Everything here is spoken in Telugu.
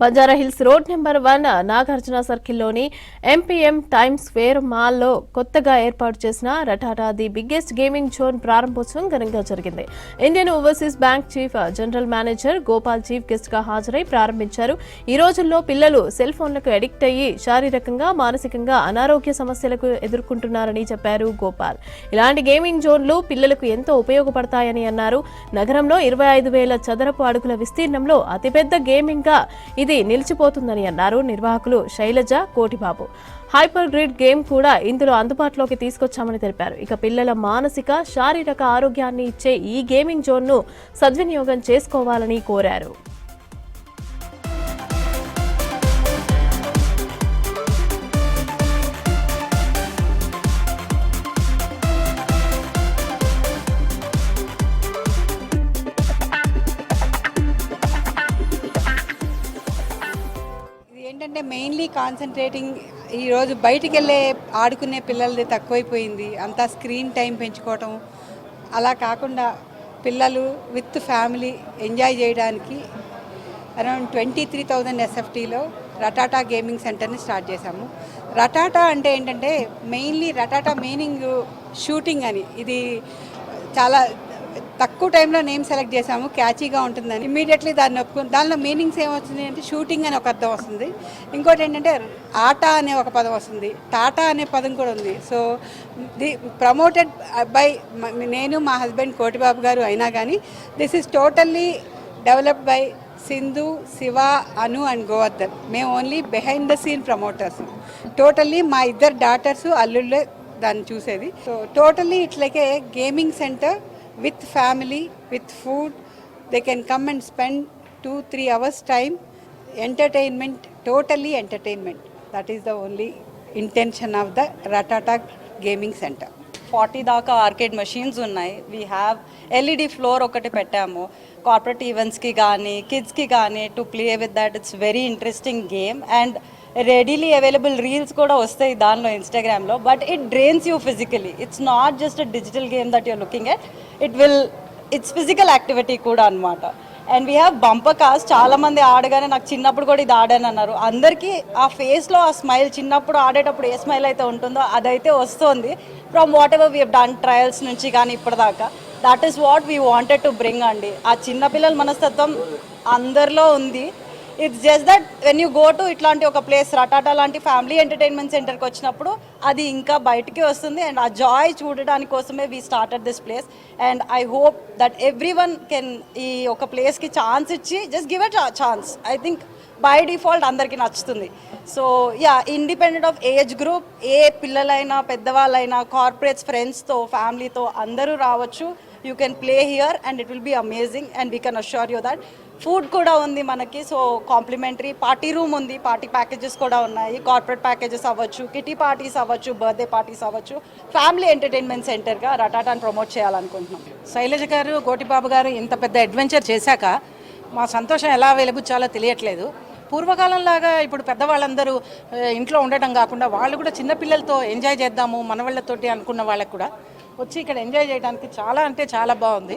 Banjara hills road number one Nagarjuna సర్కిల్లోని MPM time square మాల్లో కొత్తగా ఏర్పాటు చేసిన Ratata the biggest gaming zone ప్రారంభోత్సవం ఘనంగా జరిగింది. Indian overseas bank chief general manager Gopal chief గెస్ట్గా హాజరై ప్రారంభించారు. ఈ రోజుల్లో పిల్లలు సెల్ ఫోన్లకు అడిక్ట్ అయ్యి శారీరకంగా మానసికంగా అనారోగ్య సమస్యలకు ఎదుర్కొంటున్నారని చెప్పారు గోపాల్. ఇలాంటి గేమింగ్ జోన్లు పిల్లలకు ఎంతో ఉపయోగపడతాయని అన్నారు. నగరంలో ఇరవై ఐదు వేల చదరపు అడుగుల విస్తీర్ణంలో అతిపెద్ద గేమింగ్గా ఇది నిలిచిపోతుందని అన్నారు నిర్వాహకులు Shailaja Kotibabu. Hyper grid game కూడా ఇందులో అందుబాటులోకి తీసుకొచ్చామని తెలిపారు. ఇక పిల్లల మానసిక శారీరక ఆరోగ్యాన్ని ఇచ్చే ఈ గేమింగ్ జోన్ను సద్వినియోగం చేసుకోవాలని కోరారు. ఏంటంటే మెయిన్లీ కాన్సన్ట్రేటింగ్ ఈరోజు బయటికి వెళ్ళే ఆడుకునే పిల్లలది తక్కువైపోయింది. అంతా స్క్రీన్ టైం పెంచుకోవటం. అలా కాకుండా పిల్లలు విత్ ఫ్యామిలీ ఎంజాయ్ చేయడానికి అరౌండ్ ట్వంటీ త్రీ థౌజండ్ ఎస్ఎఫ్టీలో రటాటా గేమింగ్ సెంటర్ని స్టార్ట్ చేశాము. రటాటా అంటే ఏంటంటే మెయిన్లీ రటాటా మీనింగ్ షూటింగ్ అని. ఇది చాలా తక్కువ టైంలో నేమ్ సెలెక్ట్ చేసాము క్యాచీగా ఉంటుందని. ఇమీడియట్లీ దాన్ని ఒప్పుకుని దానిలో మీనింగ్స్ ఏమొస్తుంది అంటే షూటింగ్ అని ఒక అర్థం వస్తుంది. ఇంకోటి ఏంటంటే ఆట అనే ఒక పదం వస్తుంది. టాటా అనే పదం కూడా ఉంది. సో ది ప్రమోటెడ్ బై నేను మా హస్బెండ్ కోటిబాబు గారు అయినా కానీ this is totally developed by Sindhu Siva Anu and Govardhan మేము only behind the scene promoters totally మా ఇద్దరు డాటర్స్ అల్లుళ్ళే దాన్ని చూసేది. So totally ఇట్లకే gaming centre with family with food they can come and spend two three hours time entertainment totally entertainment that is the only intention of the Ratata gaming centre forty దాకా ఆర్కేడ్ మెషిన్స్ ఉన్నాయి. వీ హ్యావ్ ఎల్ఈడి ఫ్లోర్ ఒకటి పెట్టాము. కార్పొరేట్ ఈవెంట్స్కి కానీ కిడ్స్కి కానీ to play with that it's very interesting game and readily available reels కూడా వస్తాయి దానిలో ఇన్స్టాగ్రామ్లో but it drains you physically it's not just a digital game that you're looking at it will it's physical activity కూడా అనమాట and we have bumper cars చాలా మంది ఆడగానే నాకు చిన్నప్పుడు కూడా ఇది ఆడాను అన్నారు. అందరికీ ఆ ఫేస్లో ఆ స్మైల్ చిన్నప్పుడు ఆడేటప్పుడు ఏ స్మైల్ అయితే ఉంటుందో అదైతే వస్తుంది. From whatever we done trials నుంచి కానీ ఇప్పటిదాకా. That is what we wanted to bring అండి. ఆ చిన్నపిల్లల మనస్తత్వం అందరిలో ఉంది. It's just that when you go to ఇట్లాంటి ఒక ప్లేస్ రటాటా లాంటి ఫ్యామిలీ ఎంటర్టైన్మెంట్ సెంటర్కి వచ్చినప్పుడు అది ఇంకా బయటికి వస్తుంది అండ్ ఆ జాయ్ చూడడానికి కోసమే we started this place and I hope that everyone can ఈ ఒక ప్లేస్కి ఛాన్స్ ఇచ్చి just give it chance I think by default అందరికీ నచ్చుతుంది. So ya independent of age group ఏ పిల్లలైనా పెద్దవాళ్ళైనా కార్పొరేట్స్ ఫ్రెండ్స్తో ఫ్యామిలీతో అందరూ రావచ్చు. You can play here and it will be amazing and we can assure you that food కూడా ఉంది మనకి. సో కాంప్లిమెంటరీ పార్టీ రూమ్ ఉంది. పార్టీ ప్యాకేజెస్ కూడా ఉన్నాయి. కార్పొరేట్ ప్యాకేజెస్ అవ్వచ్చు కిటీ పార్టీస్ అవ్వచ్చు బర్త్డే పార్టీస్ అవ్వచ్చు. ఫ్యామిలీ ఎంటర్టైన్మెంట్ సెంటర్గా రటాటాన్ ప్రమోట్ చేయాలనుకుంటున్నాం. శైలజ గారు గోటిబాబు గారు ఇంత పెద్ద అడ్వెంచర్ చేశాక మా సంతోషం ఎలా వెలుగుచ్చాలో తెలియట్లేదు. పూర్వకాలంలాగా ఇప్పుడు పెద్దవాళ్ళందరూ ఇంట్లో ఉండటం కాకుండా వాళ్ళు కూడా చిన్నపిల్లలతో ఎంజాయ్ చేద్దాము మనవాళ్ళతోటి అనుకున్న వాళ్ళకు కూడా వచ్చి ఇక్కడ ఎంజాయ్ చేయడానికి చాలా అంటే చాలా బాగుంది.